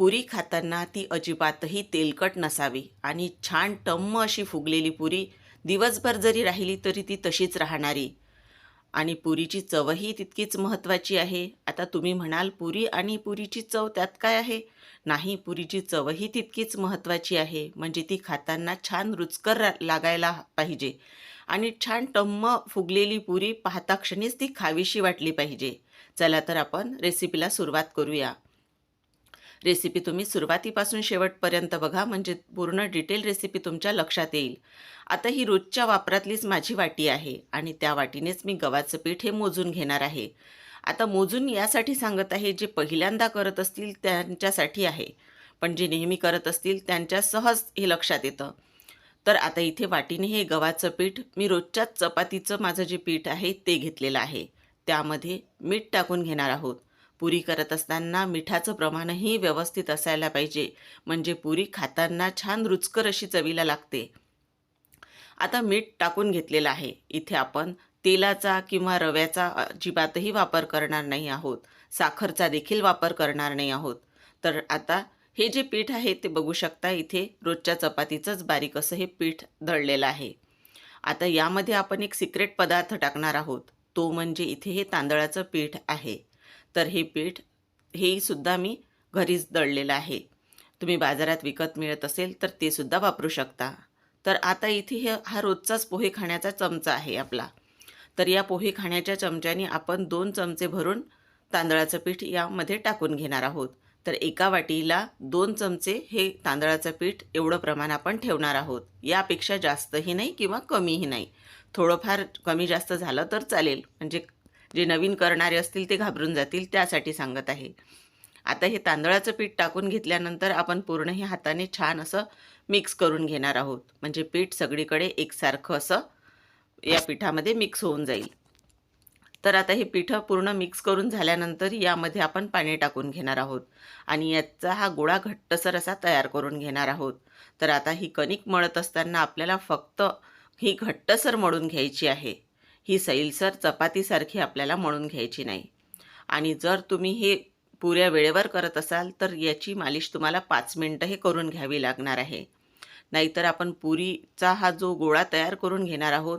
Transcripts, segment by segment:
पुरी खाताना ती अजिबातही तेलकट नसावी आणि छान टम्म अशी फुगलेली पुरी दिवसभर जरी राहिली तरी ती तशीच राहणारी. आणि पुरीची चवही तितकीच महत्त्वाची आहे. आता तुम्ही म्हणाल पुरी आणि पुरीची चव त्यात काय आहे? नाही पुरीची चवही तितकीच महत्त्वाची आहे. म्हणजे ती खाताना छान रुचकर रा- लागायला पाहिजे. आणि छान टम्म फुगलेली पुरी पाहता क्षणीच ती खावीशी वाटली पाहिजे. चला तर आपण रेसिपीला सुरुवात करूया. रेसिपी तुम्ही सुरुवातीपासून शेवटपर्यंत बघा म्हणजे पूर्ण डिटेल रेसिपी तुमच्या लक्षात येईल. आता ही रोजच्या वापरातलीच माझी वाटी आहे आणि त्या वाटीनेच मी गव्हाचं पीठ हे मोजून घेणार आहे. आता मोजून यासाठी सांगत आहे जे पहिल्यांदा करत असतील त्यांच्यासाठी आहे पण जे नेहमी करत असतील त्यांच्या सहज हे लक्षात येतं. तर आता इथे वाटीने हे गव्हाचं पीठ मी रोजच्याच चपातीचं माझं जे पीठ आहे ते घेतलेलं आहे. त्यामध्ये मीठ टाकून घेणार आहोत. पुरी करत असताना मिठाचं प्रमाणही व्यवस्थित असायला पाहिजे. म्हणजे पुरी खाताना छान रुचकर अशी चवीला लागते. आता मीठ टाकून घेतलेलं आहे. इथे आपण तेलाचा किंवा रव्याचा अजिबातही वापर करणार नाही आहोत. साखरचा देखील वापर करणार नाही आहोत. तर आता हे जे पीठ आहे ते बघू शकता इथे रोजच्या चपातीचंच बारीक असं हे पीठ दळलेलं आहे. आता यामध्ये आपण एक सिक्रेट पदार्थ टाकणार आहोत. तो म्हणजे इथे हे तांदळाचं पीठ आहे. तर हे पीठ हेसुद्धा सुद्धा मी घरीच दळलेलं आहे. तुम्ही बाजारात विकत मिळत असेल तर ते सुद्धा वापरू शकता. तर आता इथे हे हा रोजचाच पोहे खाण्याचा चमचा आहे आपला. तर या पोहे खाण्याच्या चमच्याने आपण दोन चमचे भरून तांदळाचं पीठ यामध्ये टाकून घेणार आहोत. तर एका वाटीला दोन चमचे हे तांदळाचं पीठ एवढं प्रमाण आपण ठेवणार आहोत. यापेक्षा जास्तही नाही किंवा कमीही नाही. थोडंफार कमी जास्त झालं तर चालेल. म्हणजे जे नवीन करणारे असतील ते घाबरून जातील त्यासाठी सांगत आहे. आता हे तांदळाचं पीठ टाकून घेतल्यानंतर आपण पूर्ण हे हाताने छान असं मिक्स करून घेणार आहोत. म्हणजे पीठ सगळीकडे एकसारखं असं या पिठामध्ये मिक्स होऊन जाईल. तर आता हे पिठं पूर्ण मिक्स करून झाल्यानंतर यामध्ये आपण पाणी टाकून घेणार आहोत. आणि याचा हा गोळा घट्टसर असा तयार करून घेणार आहोत. तर आता ही कणिक मळत असताना आपल्याला फक्त ही घट्टसर मळून घ्यायची आहे. ही सैलसर चपातीसारखी आपल्याला मळून घ्यायची नाही. आणि जर तुम्ही हे पुऱ्या वेळेवर करत असाल तर याची मालिश तुम्हाला पाच मिनटं हे करून घ्यावी लागणार आहे. नाहीतर आपण पुरीचा हा जो गोळा तयार करून घेणार आहोत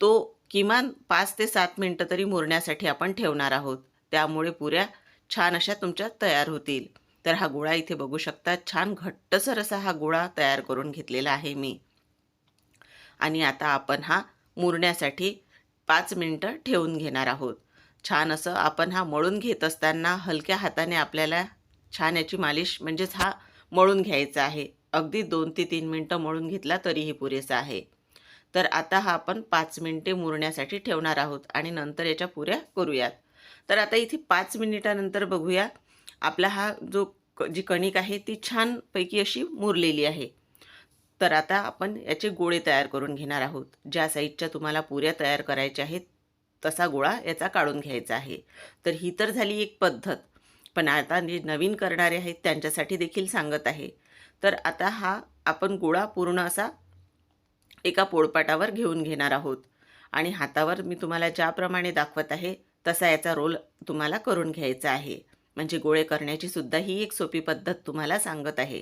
तो किमान पाच ते सात मिनटं तरी मुरण्यासाठी आपण ठेवणार आहोत. त्यामुळे पुऱ्या छान अशा तुमच्या तयार होतील. तर हा गोळा इथे बघू शकता छान घट्टसर असा हा गोळा तयार करून घेतलेला आहे मी. आणि आता आपण हा मुरण्यासाठी पाच मिनटं ठेवून घेणार आहोत. छान असं आपण हा मळून घेत असताना हलक्या हाताने आपल्याला छान याची मालिश म्हणजेच हा मळून घ्यायचा आहे. अगदी दोन ते तीन मिनटं मळून घेतला तरीही पुरेसा आहे. तर आता हा आपण पाच मिनिटे मुरण्यासाठी ठेवणार आहोत आणि नंतर याच्या पुऱ्या करूयात. तर आता इथे पाच मिनिटानंतर बघूया. आपला हा जो क जी कणिक आहे ती छानपैकी अशी मुरलेली आहे. तर आता आपण याचे गोळे तयार करून घेणार आहोत. ज्या साईजच्या तुम्हाला पुऱ्या तयार करायच्या आहेत तसा गोळा याचा काढून घ्यायचा आहे. तर ही तर झाली एक पद्धत. पण आता जे नवीन करणारे आहेत त्यांच्यासाठी देखील सांगत आहे. तर आता हा आपण गोळा पूर्ण असा एका पोळपाटावर घेऊन घेणार आहोत. आणि हातावर मी तुम्हाला ज्याप्रमाणे दाखवत आहे तसा याचा रोल तुम्हाला करून घ्यायचा आहे. म्हणजे गोळे करण्याची सुद्धा ही एक सोपी पद्धत तुम्हाला सांगत आहे.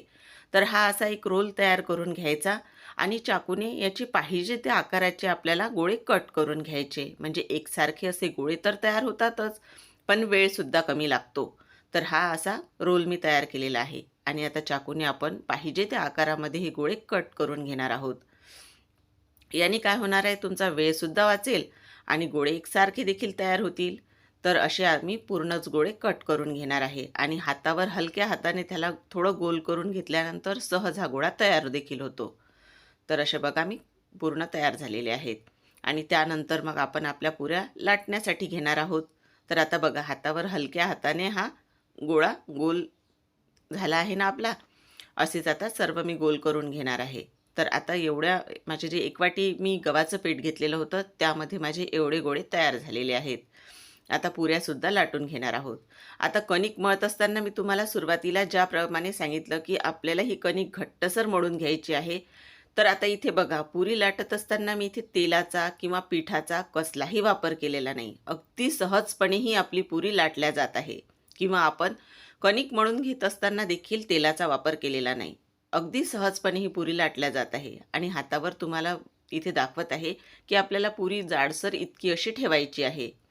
तर हा असा एक रोल तयार करून घ्यायचा आणि चाकूने याची पाहिजे त्या आकाराचे आपल्याला गोळे कट करून घ्यायचे. म्हणजे एकसारखे असे गोळे तर तयार होतातच पण वेळसुद्धा कमी लागतो. तर हा असा रोल मी तयार केलेला आहे आणि आता चाकूने आपण पाहिजे त्या आकारामध्ये हे गोळे कट करून घेणार आहोत. याने काय होणार आहे तुमचा वेळसुद्धा वाचेल आणि गोळे एकसारखे देखील तयार होतील. तर असे आम्ही पूर्णच गोळे कट करून घेणार आहे. आणि हातावर हलक्या हाताने त्याला थोडं गोल करून घेतल्यानंतर सहज हा गोळा तयार देखील होतो. तर असे बघा मी पूर्ण तयार झालेले आहेत. आणि त्यानंतर मग आपण आपल्या पुऱ्या लाटण्यासाठी घेणार आहोत. तर आता बघा हातावर हलक्या हाताने हा गोळा गोल झाला आहे ना आपला? असेच आता सर्व मी गोल करून घेणार आहे. तर आता एवढ्या माझे जे एकवाटी मी गव्हाचं पीठ घेतलेलं होतं त्यामध्ये माझे एवढे गोळे तयार झालेले आहेत. आता पुऱ्यासुद्धा लाटून घेणार आहोत. आता कणिक मळत असताना मी तुम्हाला सुरुवातीला ज्याप्रमाणे सांगितलं की आपल्याला ही कणिक घट्टसर मळून घ्यायची आहे. तर आता इथे बघा पुरी लाटत असताना मी इथे तेलाचा किंवा पिठाचा कसलाही वापर केलेला नाही. अगदी सहजपणे ही आपली पुरी लाटल्या जात आहे. किंवा आपण कणिक मळून घेत असताना देखील तेलाचा वापर केलेला नाही. अगदी सहजपणे ही पुरी लाटल्या जात आहे. आणि हातावर तुम्हाला इथे दाखवत आहे की आपल्याला पुरी जाडसर इतकी अशी ठेवायची आहे.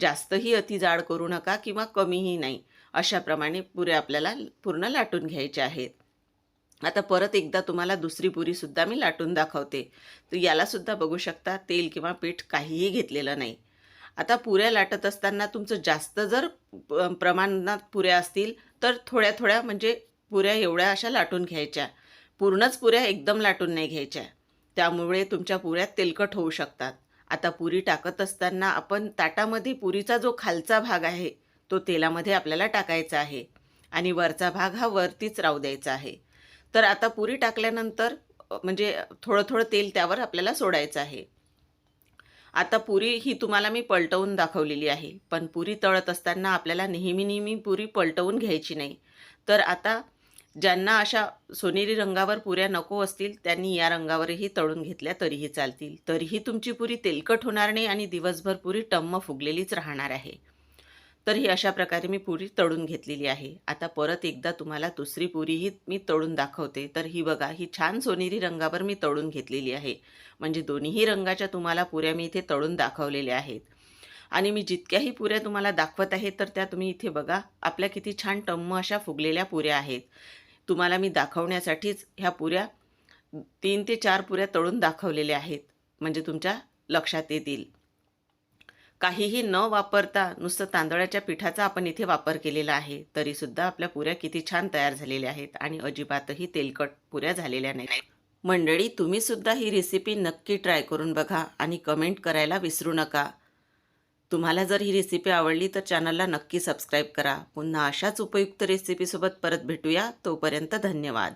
जास्तही अति जाड करू नका किंवा कमीही नाही. अशाप्रमाणे पुऱ्या आपल्याला पूर्ण लाटून घ्यायच्या आहेत. आता परत एकदा तुम्हाला दुसरी पुरीसुद्धा मी लाटून दाखवते. तर यालासुद्धा बघू शकता तेल किंवा पीठ काहीही घेतलेलं नाही. आता पुऱ्या लाटत असताना तुमचं जास्त जर प्रमाणात पुऱ्या असतील तर थोड्या थोड्या म्हणजे पुऱ्या एवढ्या अशा लाटून घ्यायच्या. पूर्णच पुऱ्या एकदम लाटून नाही घ्यायच्या. त्यामुळे तुमच्या पुऱ्या तेलकट होऊ शकतात. आता पुरी टाकत असताना आपण ताटामध्ये पुरीचा जो खालचा भाग आहे तो तेलामध्ये आपल्याला टाकायचा आहे. आणि वरचा भाग हा वरतीच राहू द्यायचा आहे. तर आता पुरी टाकल्यानंतर म्हणजे थोडं थोडं तेल त्यावर आपल्याला सोडायचं आहे. आता पुरी ही तुम्हाला मी पलटवून दाखवलेली आहे. पण पुरी तळत असताना आपल्याला नेहमी नेहमी पुरी पलटवून घ्यायची नाही. तर आता ज्यांना अशा सोनेरी रंगावर पुऱ्या नको असतील त्यांनी या रंगावरही तळून घेतल्या तरीही चालतील. तरीही तुमची पुरी तेलकट होणार नाही आणि दिवसभर पुरी टम्म फुगलेलीच राहणार आहे. तर ही अशा प्रकारे मी पुरी तळून घेतलेली आहे. आता परत एकदा तुम्हाला दुसरी पुरीही मी तळून दाखवते. तर ही बघा ही छान सोनेरी रंगावर मी तळून घेतलेली आहे. म्हणजे दोन्हीही रंगाच्या तुम्हाला पुऱ्या मी इथे तळून दाखवलेल्या आहेत. आणि मी जितक्याही पुऱ्या तुम्हाला दाखवत आहे तर त्या तुम्ही इथे बघा आपल्या किती छान टम्म अशा फुगलेल्या पुऱ्या आहेत. तुम्हाला मी दाखवण्यासाठीच ह्या पुऱ्या तीन ते चार पुऱ्या तळून दाखवलेल्या आहेत. म्हणजे तुमच्या लक्षात येतील. काहीही न वापरता नुसतं तांदळाच्या पिठाचा आपण इथे वापर केलेला आहे तरीसुद्धा आपल्या पुऱ्या किती छान तयार झालेल्या आहेत आणि अजिबातही तेलकट पुऱ्या झालेल्या नाहीत. मंडळी तुम्ही सुद्धा ही रेसिपी नक्की ट्राय करून बघा आणि कमेंट करायला विसरू नका. तुम्हाला जर ही रेसिपी आवडली तर चॅनलला नक्की सबस्क्राईब करा. पुन्हा अशाच उपयुक्त रेसिपीसोबत परत भेटूया. तोपर्यंत धन्यवाद.